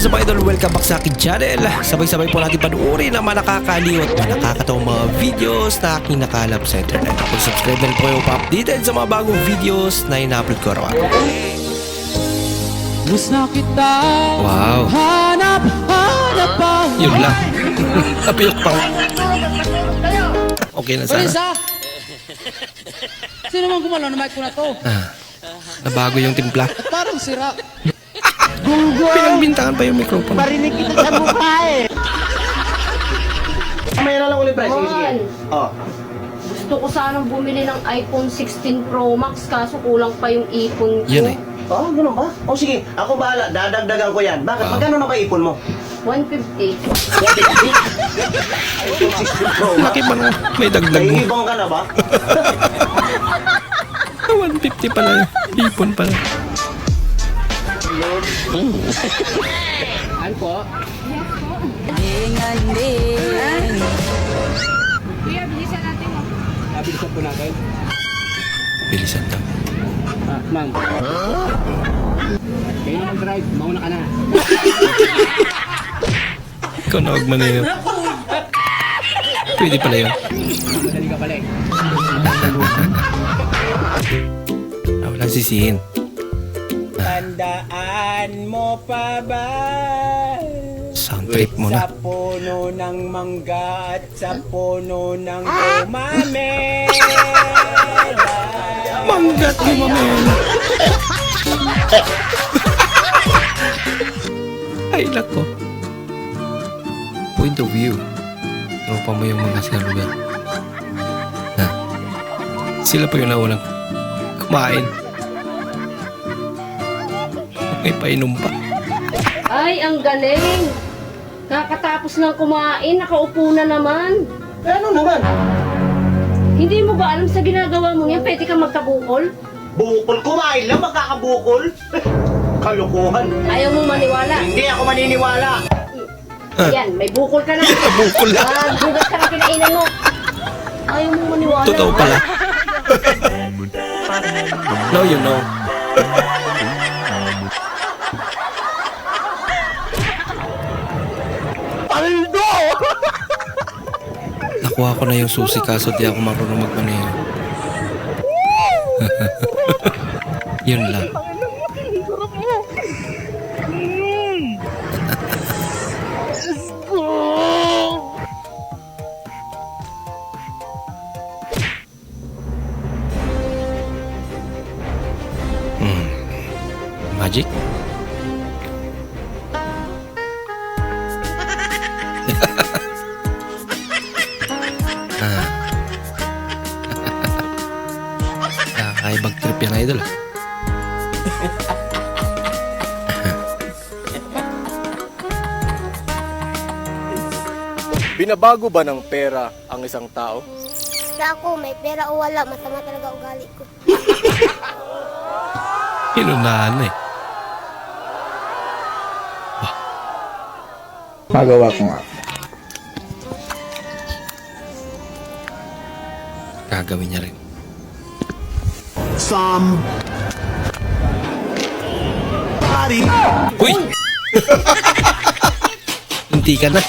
is up idol? Welcome back sa akin channel. Sabay-sabay po natin panuorin ang mga nakakaliw at mga nakakatawang mga videos na aking nakalap sa internet. Kung subscribe na rin po kayo pa-updated sa mga bagong videos na ina-upload ko araw Gusto kita Wow. Hanap, hanap ang Yun lang. Napiyok pa. Okay na sana. ah! Sino man gumalaw na mic ko na to? Ah, nabago yung timpla. Parang sira. Pinagbintangan pa yung microphone. Marinig kita sa mukha eh. Mamaya na lang ulit, Bryce. Sige, sige. Oh. Gusto ko sanang bumili ng iPhone 16 Pro Max kaso kulang pa yung ipon ko. Yan eh. Oh, ganun ba? Oh, sige. Ako bahala. Dadagdagan ko yan. Bakit? Wow. Magkano na ba ipon mo? 150. iPhone 16 Pro Max. Laki ba nga? May dagdag mo. Naiibang ka na ba? 150 pala yun. Ipon pala. Ano po? Kuya, bilisan natin mo. Nabilisan po natin. Bilisan daw. Ah, ma'am. Kayo na mag-drive. Mauna ka na. Ikaw na huwag manino. Pwede pala yun. Madali ka pala eh. Ah, walang sisihin. Tandaan mo pa ba? Sound trip mo na. Sa puno ng mangga at sa puno ng umame. Manggat gumamela. Ay, lako. Point of view. Tropa mo yung mga sa lugar. Ha? Sila pa yung naunang kumain. May painom pa. Ay, ang galing! Kakatapos ng kumain, nakaupo na naman. Eh, ano naman? Hindi mo ba alam sa ginagawa mo yan, pwede kang magkabukol? Bukol. Kumain lang. Magkakabukol. Kalukuhan. Ayaw mo maniwala. Hindi ako maniniwala. Yan, may bukol ka na. Bukol na. Ah, bugas ka na kinainan mo. Ayaw mo maniwala. Totoo pala. Now you know. Nakuha ko na yung susi kaso di ako marunong magmaneho. Yun lang. Hmm. Magic? ah. Yan, idol. ah. Binabago ba ng pera ang isang tao? Sa ako, may pera o wala, masama talaga ugali ko. Inunahan na eh. Magawa ko nga. Gagawin niya rin. Some... Uy! Hindi ka na.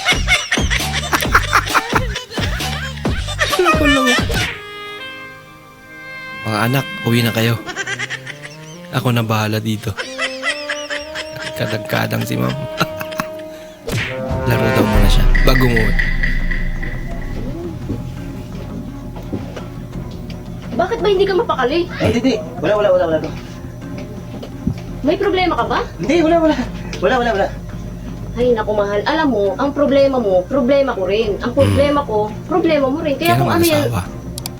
Mga anak, uwi na kayo. Ako na bahala dito. Kadang-kadang si ma'am. Laro daw muna siya. Bago umuwi. Bakit ba hindi ka mapakali? Eh, hindi. Wala, wala, wala, wala. May problema ka ba? Hindi, wala, wala. Wala, wala, wala. Ay, naku mahal. Alam mo, ang problema mo, problema ko rin. Ang problema ko, problema mo rin. Kaya Kaya kung ano yan,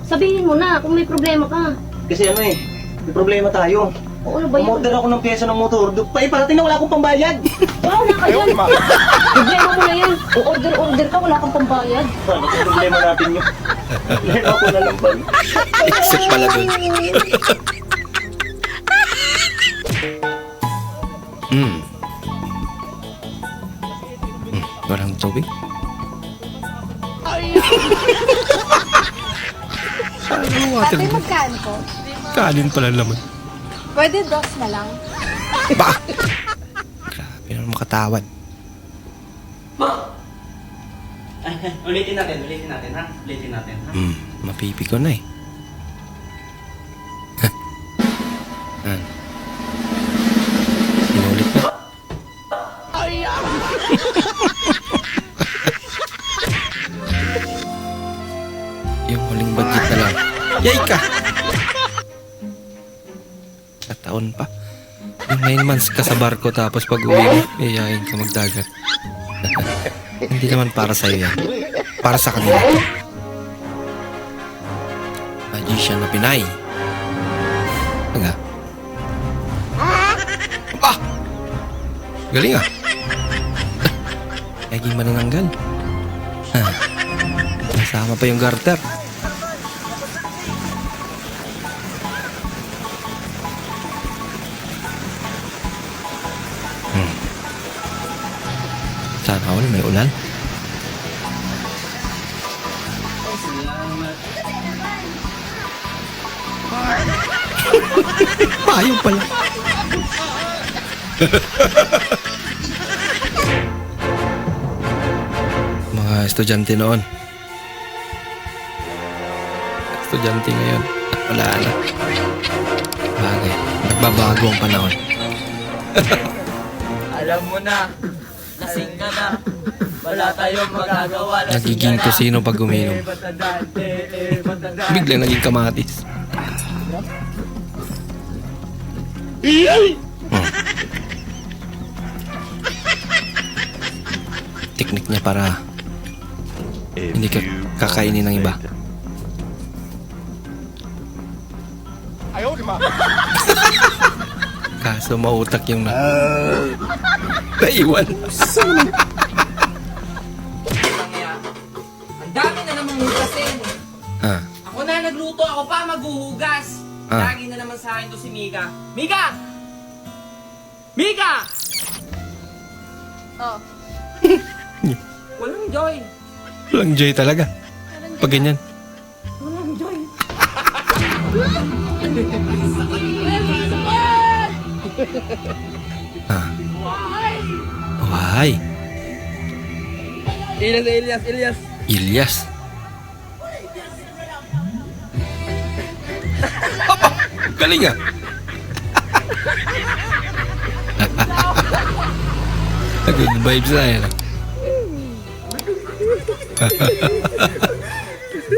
sabihin mo na kung may problema ka. Kasi ano eh, may problema tayo. O ano ba yun? Umorder ako ng pyesa ng motor. Pa iparating na wala akong pambayad. Wow, na ka dyan. problema mo na yan. O order-order ka, wala kang pambayad. Ano yung problema natin yun? Problema ko na lang ba? Exit pala dun. Hmm. Hmm, Walang tubig? Ano water? Ate, magkaan ko? Kanin pala naman. Pwede dos na lang. Ba? Grabe naman makatawad. ulitin natin, ulitin natin ha. Ulitin natin ha. Hmm, mapipi ko na eh. Yan. Sinulit na. Yung huling budget na lang. Yay ka! Sa taon pa. 9 months ka sa barko tapos pag uwi mo, iyayin ka magdagat. Hindi naman para sa'yo yan. Para sa kanila. Magician na Pinay. Taga. Ah! Galing ah. Lagi manananggal. Ha. Nasama pa yung garter. All may ulan. Payo pala. Mga estudyante noon. Estudyante ngayon. Wala na. Bagay. Nagbabago ang panahon. Alam mo na, lasing ka na. Wala tayong magagawa. Nagiging kusino pag uminom. Biglang naging kamatis. Hmm. Teknik niya para hindi ka kakainin ng iba. Kaso mautak yung na... naiwan. Ang dami na namang hugasin. Ha? Ako na nagluto, ako pa maghuhugas. Ah. Lagi na naman sa akin to si Mika. Mika! Mika! Oh. Walang joy. Walang joy talaga. Pag ganyan. Walang joy. Ha? Elias, Elias, Elias. Ilyas. Aba, galing ah. Good vibes na yan.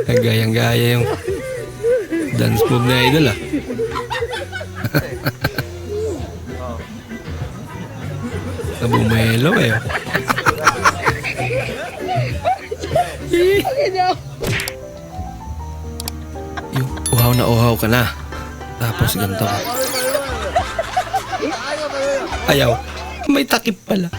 Gayang-gaya yung dance move na idol ah. Nabumelo eh. oh. Yung uhaw na uhaw ka na. Tapos ganito ka. Ayaw. May takip pala.